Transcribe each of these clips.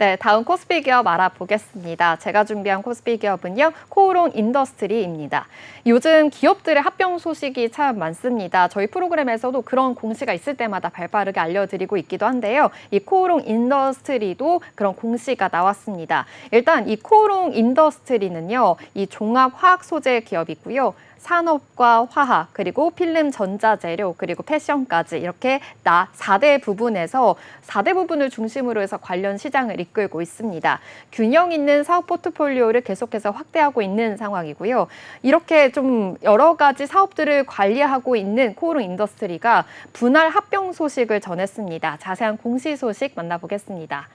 네, 다음 코스피 기업 알아보겠습니다. 제가 준비한 코스피 기업은요, 코오롱 인더스트리입니다. 요즘 기업들의 합병 소식이 참 많습니다. 저희 프로그램에서도 그런 공시가 있을 때마다 발빠르게 알려드리고 있기도 한데요. 이 코오롱 인더스트리도 그런 공시가 나왔습니다. 일단 이 코오롱 인더스트리는요, 이 종합 화학 소재 기업이고요. 산업과 화학, 그리고 필름 전자재료, 그리고 패션까지 이렇게 나 4대 부분에서 4대 부분을 중심으로 해서 관련 시장을 이끌고 있습니다. 균형 있는 사업 포트폴리오를 계속해서 확대하고 있는 상황이고요. 이렇게 좀 여러 가지 사업들을 관리하고 있는 코오롱 인더스트리가 분할 합병 소식을 전했습니다. 자세한 공시 소식 만나보겠습니다.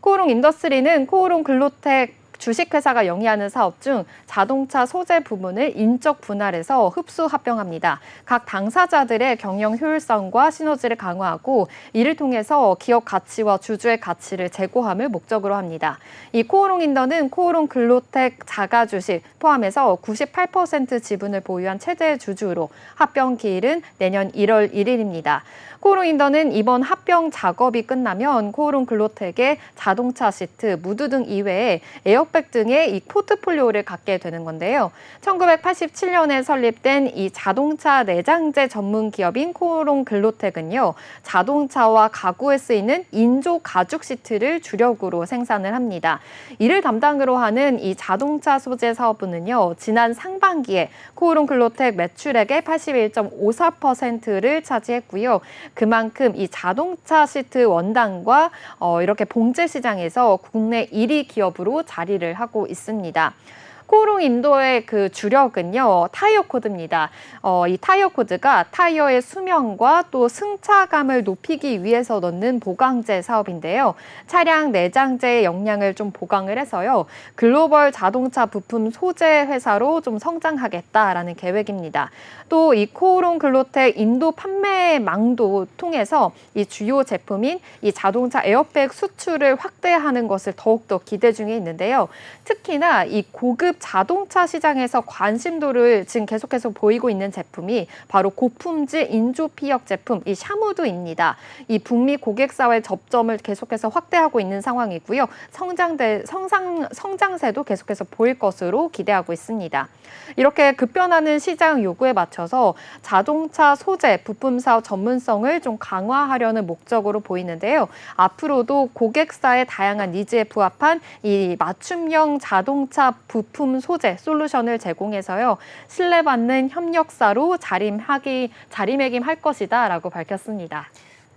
코오롱 인더스트리는 코오롱 글로텍 주식회사가 영위하는 사업 중 자동차 소재 부분을 인적 분할해서 흡수 합병합니다. 각 당사자들의 경영 효율성과 시너지를 강화하고 이를 통해서 기업 가치와 주주의 가치를 제고함을 목적으로 합니다. 이 코오롱 인더는 코오롱 글로텍 자가 주식 포함해서 98% 지분을 보유한 최대 주주로 합병 기일은 내년 1월 1일입니다. 코오롱 인더는 이번 합병 작업이 끝나면 코오롱 글로텍의 자동차 시트, 무드 등 이외에 에어 백 등의 이 포트폴리오를 갖게 되는 건데요. 1987년에 설립된 이 자동차 내장재 전문 기업인 코오롱 글로텍은요. 자동차와 가구에 쓰이는 인조 가죽 시트를 주력으로 생산을 합니다. 이를 담당으로 하는 이 자동차 소재 사업부는요. 지난 상반기에 코오롱 글로텍 매출액의 81.54%를 차지했고요. 그만큼 이 자동차 시트 원단과 어, 이렇게 봉제 시장에서 국내 1위 기업으로 자리를 하고 있습니다. 코오롱 인도의 그 주력은요 타이어 코드입니다. 어, 이 타이어 코드가 타이어의 수명과 또 승차감을 높이기 위해서 넣는 보강제 사업인데요. 차량 내장재의 역량을 좀 보강을 해서요 글로벌 자동차 부품 소재 회사로 좀 성장하겠다라는 계획입니다. 또 이 코오롱 글로텍 인도 판매망도 통해서 이 주요 제품인 이 자동차 에어백 수출을 확대하는 것을 더욱더 기대 중에 있는데요. 특히나 이 고급 자동차 시장에서 관심도를 지금 계속해서 보이고 있는 제품이 바로 고품질 인조 피혁 제품 이 샤무드입니다. 이 북미 고객사와의 접점을 계속해서 확대하고 있는 상황이고요. 성장대 성장 성장세도 계속해서 보일 것으로 기대하고 있습니다. 이렇게 급변하는 시장 요구에 맞춰서 자동차 소재 부품 사업 전문성을 좀 강화하려는 목적으로 보이는데요. 앞으로도 고객사의 다양한 니즈에 부합한 이 맞춤형 자동차 부품 소재 솔루션을 제공해서요. 신뢰받는 협력사로 자림하기 자리매김할 것이다 라고 밝혔습니다.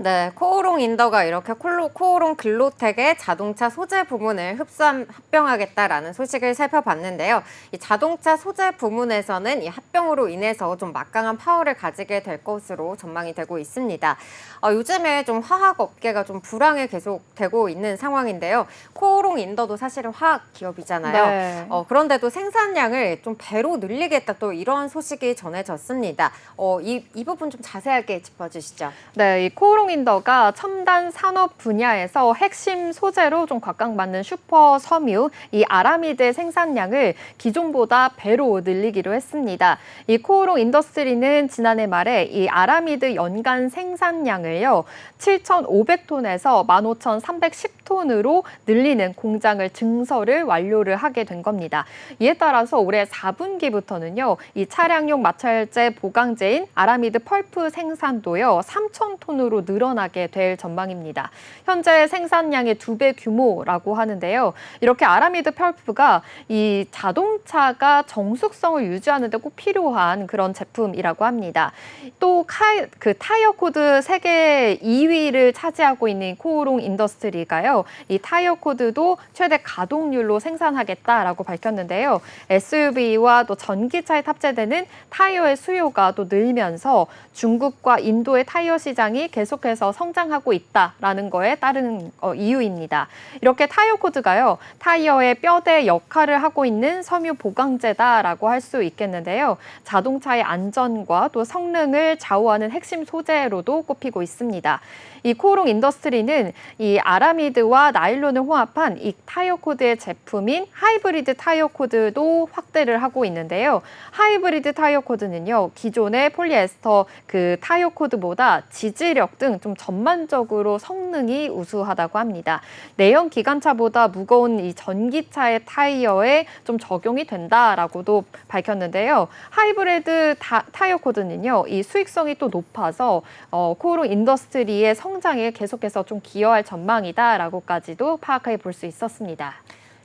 네, 코오롱 인더가 이렇게 콜로, 코오롱 글로텍의 자동차 소재 부문을 흡수함, 합병하겠다라는 소식을 살펴봤는데요. 이 자동차 소재 부문에서는 이 합병으로 인해서 좀 막강한 파워를 가지게 될 것으로 전망이 되고 있습니다. 어, 요즘에 좀 화학 업계가 좀 불황에 계속 되고 있는 상황인데요. 코오롱 인더도 사실은 화학 기업이잖아요. 네. 어, 그런데도 생산량을 좀 배로 늘리겠다 또 이런 소식이 전해졌습니다. 어, 이, 이 부분 좀 자세하게 짚어주시죠. 네, 이 코오롱 인더가 첨단 산업 분야에서 핵심 소재로 좀 각광받는 슈퍼 섬유, 이 아라미드 생산량을 기존보다 배로 늘리기로 했습니다. 이 코오롱 인더스트리는 지난해 말에 이 아라미드 연간 생산량을요, 7,500톤에서 15,310톤으로 늘리는 공장을 증설을 완료를 하게 된 겁니다. 이에 따라서 올해 4분기부터는요, 이 차량용 마찰제 보강제인 아라미드 펄프 생산도요, 3,000톤으로 늘 어나게 될 전망입니다. 현재 생산량의 두 배 규모라고 하는데요. 이렇게 아라미드 펄프가 이 자동차가 정숙성을 유지하는 데 꼭 필요한 그런 제품이라고 합니다. 또그 타이어 코드 세계 2위를 차지하고 있는 코오롱 인더스트리가요. 이 타이어 코드도 최대 가동률로 생산하겠다라고 밝혔는데요. SUV와 또 전기차에 탑재되는 타이어의 수요가 또 늘면서 중국과 인도의 타이어 시장이 계속 해서 성장하고 있다라는 거에 따른 어, 이유입니다. 이렇게 타이어 코드가요. 타이어의 뼈대 역할을 하고 있는 섬유 보강제다라고 할 수 있겠는데요. 자동차의 안전과 또 성능을 좌우하는 핵심 소재로도 꼽히고 있습니다. 이 코오롱 인더스트리는 이 아라미드와 나일론을 호합한 이 타이어 코드의 제품인 하이브리드 타이어 코드도 확대를 하고 있는데요. 하이브리드 타이어 코드는요, 기존의 폴리에스터 그 타이어 코드보다 지지력 등 좀 전반적으로 성능이 우수하다고 합니다. 내연 기관차보다 무거운 이 전기차의 타이어에 좀 적용이 된다라고도 밝혔는데요. 하이브리드 타, 타이어 코드는요, 이 수익성이 또 높아서 어, 코오롱 인더스트리의 성 장에 계속해서 좀 기여할 전망이다라고까지도 파악해 볼 수 있었습니다.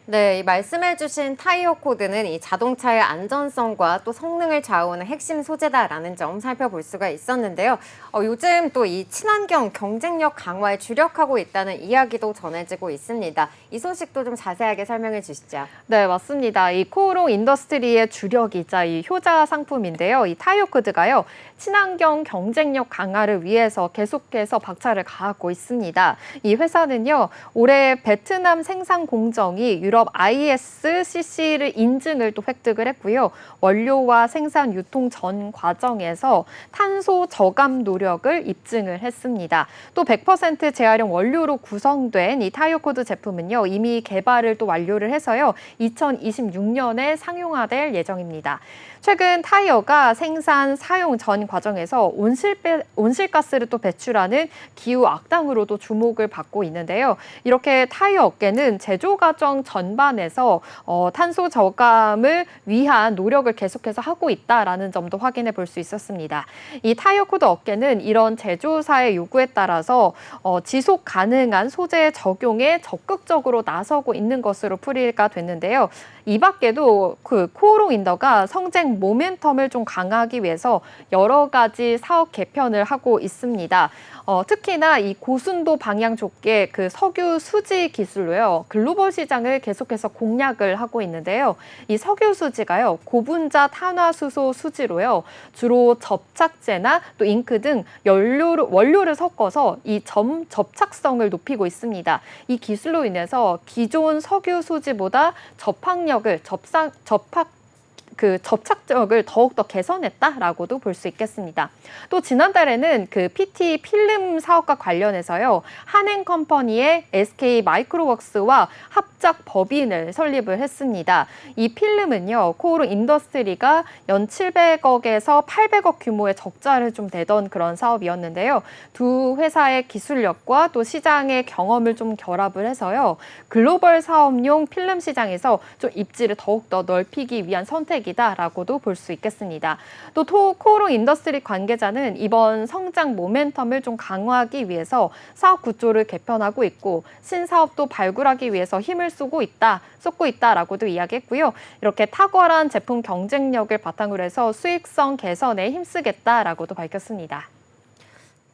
네, 이 말씀해주신 타이어 코드는 이 자동차의 안전성과 또 성능을 좌우하는 핵심 소재다라는 점 살펴볼 수가 있었는데요. 어, 요즘 또 이 친환경 경쟁력 강화에 주력하고 있다는 이야기도 전해지고 있습니다. 이 소식도 좀 자세하게 설명해 주시죠. 네, 맞습니다. 이 코오롱 인더스트리의 주력이자 이 효자 상품인데요. 이 타이어 코드가요. 친환경 경쟁력 강화를 위해서 계속해서 박차를 가하고 있습니다. 이 회사는요. 올해 베트남 생산 공정이 유럽 ISCC를 인증을 또 획득을 했고요. 원료와 생산 유통 전 과정에서 탄소 저감 노력을 입증을 했습니다. 또 100% 재활용 원료로 구성된 이 타이어 코드 제품은요. 이미 개발을 또 완료를 해서요. 2026년에 상용화될 예정입니다. 최근 타이어가 생산 사용 전 과정에서 온실배, 온실가스를 또 배출하는 기후 악당으로도 주목을 받고 있는데요. 이렇게 타이어 업계는 제조 과정 전 반에서 어, 탄소 저감을 위한 노력을 계속해서 하고 있다라는 점도 확인해 볼 수 있었습니다. 이 타이어 코드 업계는 이런 제조사의 요구에 따라서 어, 지속 가능한 소재 적용에 적극적으로 나서고 있는 것으로 풀이가 됐는데요. 이 밖에도 그 코오롱 인더가 성장 모멘텀을 좀 강화하기 위해서 여러 가지 사업 개편을 하고 있습니다. 어, 특히나 이 고순도 방향 좁게 그 석유 수지 기술로요 글로벌 시장을 계속 해서 공략을 하고 있는데요. 이 석유 수지가요 고분자 탄화수소 수지로요 주로 접착제나 또 잉크 등 연료를 원료를 섞어서 이 점 접착성을 높이고 있습니다. 이 기술로 인해서 기존 석유 수지보다 접합력을 접상 접합 그 접착력을 더욱더 개선했다라고도 볼 수 있겠습니다. 또 지난달에는 그 PT 필름 사업과 관련해서요. 한행 컴퍼니의 SK 마이크로웍스와 합작 법인을 설립을 했습니다. 이 필름은요. 코오롱 인더스트리가 연 700억에서 800억 규모의 적자를 좀 내던 그런 사업이었는데요. 두 회사의 기술력과 또 시장의 경험을 좀 결합을 해서요. 글로벌 사업용 필름 시장에서 좀 입지를 더욱더 넓히기 위한 선택이 다라고도 볼 수 있겠습니다. 또 토, 코오롱 인더스트리 관계자는 이번 성장 모멘텀을 좀 강화하기 위해서 사업 구조를 개편하고 있고 신사업도 발굴하기 위해서 힘을 쓰고 있다, 쏟고 있다라고도 이야기했고요. 이렇게 탁월한 제품 경쟁력을 바탕으로 해서 수익성 개선에 힘쓰겠다라고도 밝혔습니다.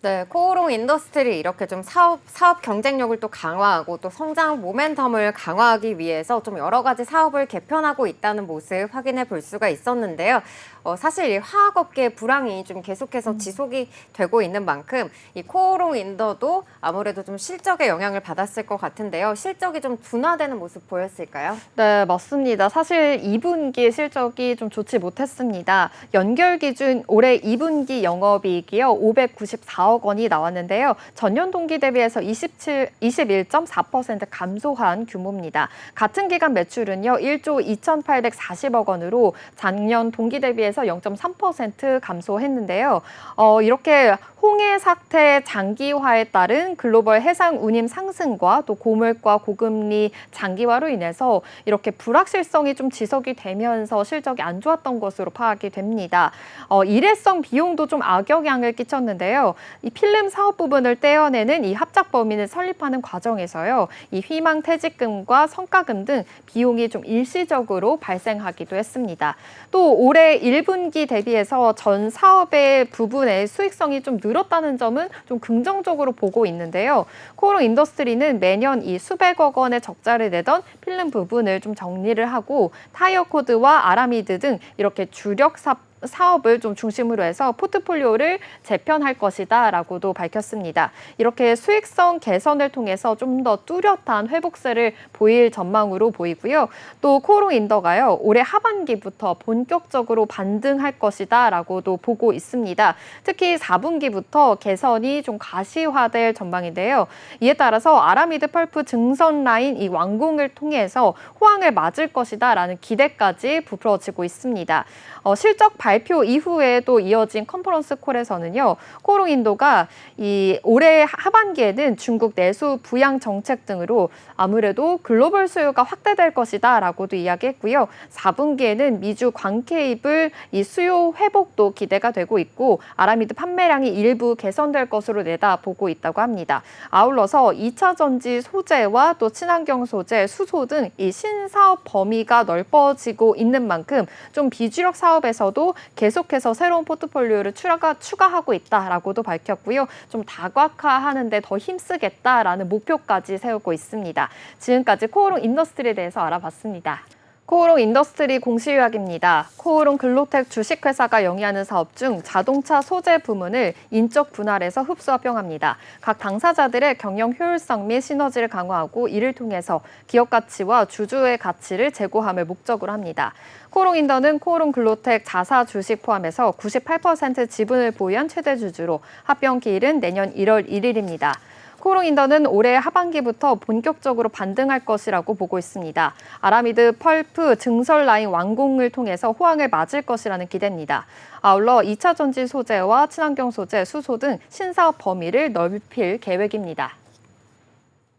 네, 코오롱 인더스트리 이렇게 좀 사업 사업 경쟁력을 또 강화하고 또 성장 모멘텀을 강화하기 위해서 좀 여러 가지 사업을 개편하고 있다는 모습 확인해 볼 수가 있었는데요. 어, 사실 이 화학업계 불황이 좀 계속해서 지속이 되고 있는 만큼 이 코오롱 인더도 아무래도 좀 실적에 영향을 받았을 것 같은데요. 실적이 좀 둔화되는 모습 보였을까요? 네, 맞습니다. 사실 2분기 실적이 좀 좋지 못했습니다. 연결 기준 올해 2분기 영업이익이요. 594억 원이 나왔는데요. 전년 동기 대비해서 27, 21.4% 감소한 규모입니다. 같은 기간 매출은요. 1조 2,840억 원으로 작년 동기 대비해서 0.3% 감소했는데요. 어, 이렇게 홍해 사태 장기화에 따른 글로벌 해상 운임 상승과 또 고물가 고금리 장기화로 인해서 이렇게 불확실성이 좀 지속이 되면서 실적이 안 좋았던 것으로 파악이 됩니다. 어, 일회성 비용도 좀 악영향을 끼쳤는데요. 이 필름 사업 부분을 떼어내는 이 합작 범위를 설립하는 과정에서요. 이 희망 퇴직금과 성과금 등 비용이 좀 일시적으로 발생하기도 했습니다. 또 올해 1분기 대비해서 전 사업의 부분의 수익성이 좀 늘 었다는 점은 좀 긍정적으로 보고 있는데요. 코오롱 인더스트리는 매년 이 수백억 원의 적자를 내던 필름 부분을 좀 정리를 하고 타이어 코드와 아라미드 등 이렇게 주력 사 사업을 좀 중심으로 해서 포트폴리오를 재편할 것이다라고도 밝혔습니다. 이렇게 수익성 개선을 통해서 좀 더 뚜렷한 회복세를 보일 전망으로 보이고요. 또 코오롱 인더가요 올해 하반기부터 본격적으로 반등할 것이다라고도 보고 있습니다. 특히 4분기부터 개선이 좀 가시화될 전망인데요. 이에 따라서 아라미드 펄프 증선 라인 이 완공을 통해서 호황을 맞을 것이다라는 기대까지 부풀어지고 있습니다. 어, 실적 발표 이후에도 이어진 컨퍼런스 콜에서는요, 코오롱 인도가 이 올해 하반기에는 중국 내수 부양 정책 등으로 아무래도 글로벌 수요가 확대될 것이다 라고도 이야기했고요. 4분기에는 미주 광케이블 이 수요 회복도 기대가 되고 있고 아라미드 판매량이 일부 개선될 것으로 내다보고 있다고 합니다. 아울러서 2차 전지 소재와 또 친환경 소재, 수소 등 이 신사업 범위가 넓어지고 있는 만큼 좀 비주력 사업에서도 계속해서 새로운 포트폴리오를 추가, 추가하고 있다라고도 밝혔고요. 좀 다각화하는 데 더 힘쓰겠다라는 목표까지 세우고 있습니다. 지금까지 코오롱 인더스트리에 대해서 알아봤습니다. 코오롱 인더스트리 공시유약입니다. 코오롱 글로텍 주식회사가 영위하는 사업 중 자동차 소재 부문을 인적 분할해서 흡수 합병합니다. 각 당사자들의 경영 효율성 및 시너지를 강화하고 이를 통해서 기업 가치와 주주의 가치를 제고함을 목적으로 합니다. 코오롱 인더는 코오롱 글로텍 자사 주식 포함해서 98% 지분을 보유한 최대 주주로 합병 기일은 내년 1월 1일입니다. 코오롱 인더는 올해 하반기부터 본격적으로 반등할 것이라고 보고 있습니다. 아라미드 펄프 증설 라인 완공을 통해서 호황을 맞을 것이라는 기대입니다. 아울러 2차 전지 소재와 친환경 소재, 수소 등 신사업 범위를 넓힐 계획입니다.